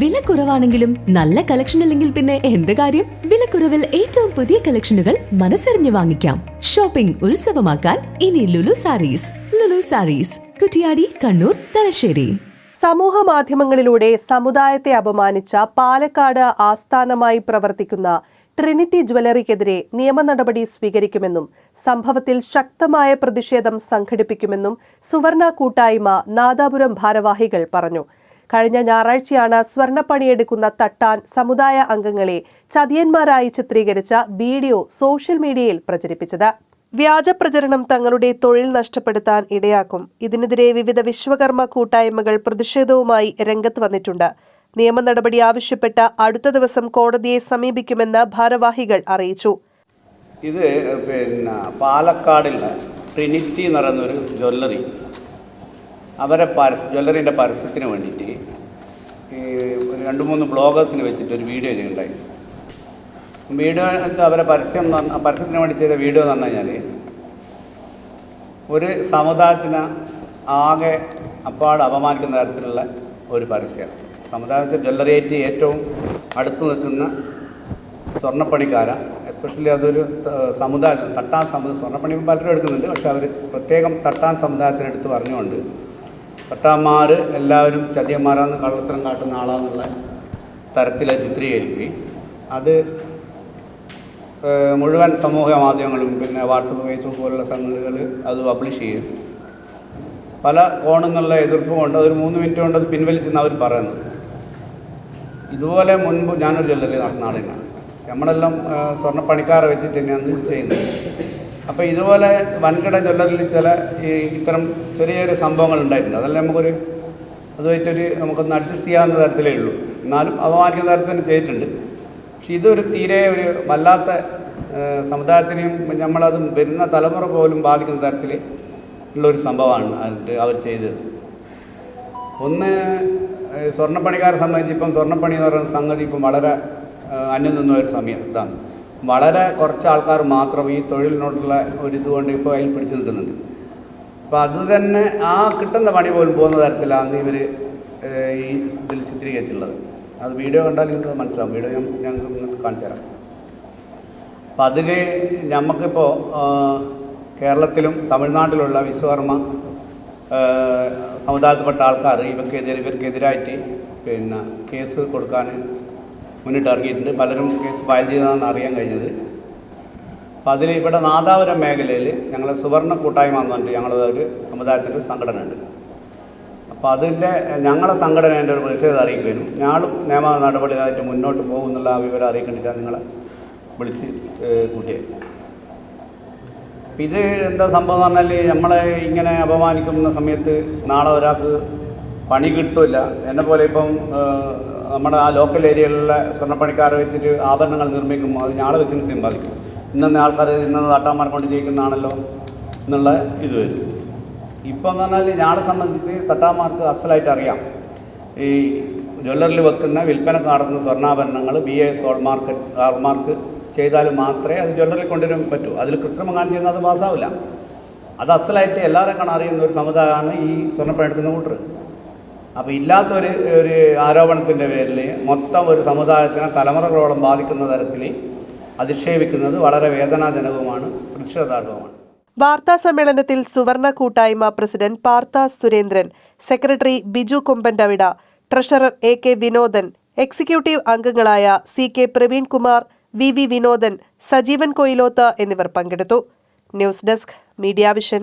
വില കുറവാണെങ്കിലും നല്ല കളക്ഷൻ അല്ലെങ്കിൽ പിന്നെ എന്ത് കാര്യം? വിലക്കുറവിൽ ഏറ്റവും പുതിയ കളക്ഷനുകൾ മനസ്സറിഞ്ഞു വാങ്ങിക്കാം. ഷോപ്പിംഗ് ഉത്സവമാക്കാൻ ഇനി ലുലു സാരീസ്. ലുലു സാരീസ്. കുറ്റിയാടി കണ്ണൂർ തലശ്ശേരി. സമൂഹ മാധ്യമങ്ങളിലൂടെ സമുദായത്തെ അപമാനിച്ച പാലക്കാട് ആസ്ഥാനമായി പ്രവർത്തിക്കുന്ന ട്രിനിറ്റി ജ്വല്ലറിക്കെതിരെ നിയമ നടപടി സ്വീകരിക്കുമെന്നും സംഭവത്തിൽ ശക്തമായ പ്രതിഷേധം സംഘടിപ്പിക്കുമെന്നും സുവർണ കൂട്ടായ്മ നാദാപുരം ഭാരവാഹികൾ പറഞ്ഞു. കഴിഞ്ഞ ഞായറാഴ്ചയാണ് സ്വർണപ്പണിയെടുക്കുന്ന തട്ടാൻ സമുദായ അംഗങ്ങളെ ചതിയന്മാരായി ചിത്രീകരിച്ച വീഡിയോ സോഷ്യൽ മീഡിയയിൽ പ്രചരിപ്പിച്ചത്. വ്യാജ പ്രചരണം തങ്ങളുടെ തൊഴിൽ നഷ്ടപ്പെടുത്താൻ ഇടയാക്കും. ഇതിനെതിരെ വിവിധ വിശ്വകർമ്മ കൂട്ടായ്മകൾ പ്രതിഷേധവുമായി രംഗത്ത് വന്നിട്ടുണ്ട്. നിയമ നടപടി ആവശ്യപ്പെട്ട അടുത്ത ദിവസം കോടതിയെ സമീപിക്കുമെന്ന് ഭാരവാഹികൾ അറിയിച്ചു. ഇത് പിന്നെ പാലക്കാടുള്ള ട്രിനിറ്റി എന്ന് പറയുന്നൊരു ജ്വല്ലറി അവരെ പരസ്യ ജ്വല്ലറിന്റെ പരസ്യത്തിന് വേണ്ടിയിട്ട് ഈ രണ്ട് മൂന്ന് ബ്ലോഗേഴ്സിന് വെച്ചിട്ട് ഒരു വീഡിയോ ചെയ്യുന്നുണ്ടായി വീഡിയോ അവരെ പരസ്യം പരസ്യത്തിന് വേണ്ടി ചെയ്ത വീഡിയോ എന്ന് പറഞ്ഞു കഴിഞ്ഞാൽ ഒരു സമുദായത്തിന് ആകെ അപ്പാട് അപമാനിക്കുന്ന തരത്തിലുള്ള ഒരു പരസ്യമാണ് സമുദായത്തെ ജ്വല്ലറിയേറ്റ് ഏറ്റവും അടുത്ത് നിൽക്കുന്ന സ്വർണപ്പണിക്കാര. എസ്പെഷ്യലി അതൊരു സമുദായം തട്ടാൻ സമുദായം സ്വർണപ്പണി പലരും എടുക്കുന്നുണ്ട്. പക്ഷെ അവർ പ്രത്യേകം തട്ടാൻ സമുദായത്തിനെടുത്ത് പറഞ്ഞുകൊണ്ട് തട്ടാന്മാർ എല്ലാവരും ചതിയന്മാരാന്ന് കള്ളത്തരം കാട്ടുന്ന ആളാന്നുള്ള തരത്തിൽ ചിത്രീകരിക്കുകയും അത് മുഴുവൻ സമൂഹ മാധ്യമങ്ങളും പിന്നെ വാട്സപ്പ് ഫേസ്ബുക്ക് പോലുള്ള സംഗതികൾ അത് പബ്ലിഷ് ചെയ്യും. പല കോണിൽ എതിർപ്പും കൊണ്ട് ഒരു മൂന്ന് മിനിറ്റ് കൊണ്ട് അത് പിൻവലിച്ചെന്ന് അവർ പറയുന്നത്. ഇതുപോലെ മുൻപ് ഞാനൊരു ജ്വല്ലറി നടന്ന ആളിനാണ് നമ്മളെല്ലാം സ്വർണപ്പണിക്കാരെ വെച്ചിട്ട് തന്നെയാണ് ഇത് ചെയ്യുന്നത്. അപ്പോൾ ഇതുപോലെ വൻകിട ജ്വല്ലറിൽ ചില ഈ ഇത്തരം ചെറിയ ചെറിയ സംഭവങ്ങൾ ഉണ്ടായിട്ടുണ്ട്. അതല്ല നമുക്കൊരു അതുമായിട്ടൊരു നമുക്കൊന്ന് അഡ്ജസ്റ്റ് ചെയ്യാവുന്ന തരത്തിലേ ഉള്ളൂ. എന്നാലും അപമാനിക്കുന്ന തരത്തിൽ ചെയ്തിട്ടുണ്ട്. പക്ഷെ ഇതൊരു തീരെ ഒരു വല്ലാത്ത സമുദായത്തിനെയും നമ്മളത് വരുന്ന തലമുറ പോലും ബാധിക്കുന്ന തരത്തിൽ ഉള്ളൊരു സംഭവമാണ് അതിന്റെ അവർ ചെയ്തത്. ഒന്ന് സ്വർണപ്പണിക്കാരെ സംബന്ധിച്ച് ഇപ്പം സ്വർണപ്പണി എന്ന് പറയുന്ന സംഗതി ഇപ്പം വളരെ അന്യം നിന്ന ഒരു സമയം ഇതാണ്. വളരെ കുറച്ച് ആൾക്കാർ മാത്രം ഈ തൊഴിലിനോടുള്ള ഒരു ഇതുകൊണ്ട് ഇപ്പോൾ അതിൽ പിടിച്ചു നിൽക്കുന്നുണ്ട്. അപ്പോൾ അത് തന്നെ ആ കിട്ടുന്ന പണി പോലും പോകുന്ന തരത്തിലാണ് ഇവർ ഈ ഇതിൽ ചിത്രീകരിച്ചിട്ടുള്ളത്. അത് വീഡിയോ കണ്ടാൽ നിങ്ങൾക്ക് മനസ്സിലാവും. വീഡിയോ ഞാൻ നിങ്ങൾക്ക് കാണിച്ചു തരാം. അപ്പം അതിൽ നമുക്കിപ്പോൾ കേരളത്തിലും തമിഴ്നാട്ടിലുള്ള വിശ്വകർമ്മ സമുദായത്തിൽപ്പെട്ട ആൾക്കാർ ഇവർക്കെതിരെ ഇവർക്കെതിരായിട്ട് പിന്നെ കേസ് കൊടുക്കാൻ മുന്നിട്ട് ഇറങ്ങിയിട്ടുണ്ട്. പലരും കേസ് ഫയൽ ചെയ്തതാണെന്ന് അറിയാൻ കഴിഞ്ഞത്. അപ്പോൾ അതിൽ ഇവിടെ നാദാപുരം മേഖലയിൽ ഞങ്ങൾ സുവർണ കൂട്ടായ്മ എന്ന് പറഞ്ഞിട്ട് ഞങ്ങളുടെ ഒരു സമുദായത്തിന്റെ സംഘടന ഉണ്ട് അപ്പോൾ അതിന്റെ ഞങ്ങളെ സംഘടനേന്റെ ഒരു പ്രതിഷേധം അറിയിക്കുകയും ഞങ്ങളും നിയമ നടപടിയായിട്ട് മുന്നോട്ട് പോകും എന്നുള്ള വിവരം അറിയിക്കേണ്ടിട്ടാണ് നിങ്ങളെ വിളിച്ച് കൂട്ടിയത് ഇത് എന്താ സംഭവം എന്ന് പറഞ്ഞാൽ നമ്മളെ ഇങ്ങനെ അപമാനിക്കുന്ന സമയത്ത് നാളെ ഒരാൾക്ക് പണി കിട്ടില്ല എന്നെ പോലെ ഇപ്പം നമ്മുടെ ആ ലോക്കൽ ഏരിയകളിലെ സ്വർണപ്പണിക്കാരെ വെച്ചിട്ട് ആഭരണങ്ങൾ നിർമ്മിക്കുമ്പോൾ അത് ഞാളെ ബിസിനസ്സിനും ബാധിക്കും. ഇന്നത്തെ ആൾക്കാർ ഇന്നത് തട്ടാന്മാർ കൊണ്ട് ജയിക്കുന്നതാണല്ലോ എന്നുള്ള ഇത് വരും. ഇപ്പം എന്ന് പറഞ്ഞാൽ ഞാളെ സംബന്ധിച്ച് തട്ടാന്മാർക്ക് അസലായിട്ട് അറിയാം. ഈ ജ്വല്ലറിൽ വെക്കുന്ന വിൽപ്പന നടത്തുന്ന സ്വർണാഭരണങ്ങൾ ബി എസ് ഹോൾമാർക്ക് ഹാൾമാർക്ക് ചെയ്താൽ മാത്രമേ അത് ജ്വല്ലറിൽ കൊണ്ടുവരാൻ പറ്റൂ. അതിൽ കൃത്രിമം കാണിച്ചു അത് പാസ്സാവില്ല. അത് അസലായിട്ട് എല്ലാവരും കാണാൻ അറിയുന്ന ഒരു സമുദായമാണ് ഈ സ്വർണപ്പണി എടുക്കുന്ന കൂട്ടർ അപ്പോൾ ഇല്ലാത്തൊരു ഒരു ആരോപണത്തിന്റെ പേരിൽ മൊത്തം ഒരു സമുദായത്തിനെ തലമുറകളോളം ബാധിക്കുന്ന തരത്തിൽ അധിക്ഷേപിക്കുന്നത് വളരെ വേദനാജനകവുമാണ് പ്രതിഷേധാർഹവുമാണ്. വാർത്താ സമ്മേളനത്തിൽ സുവർണ കൂട്ടായ്മ president Partha Surendran secretary Biju കൊമ്പൻഡവിട treasurer A K Vinodan executive അംഗങ്ങളായ C K Praveen Kumar V V Vinodan Sajeevan Koyiloth എന്നിവർ പങ്കെടുത്തു. News desk media vision.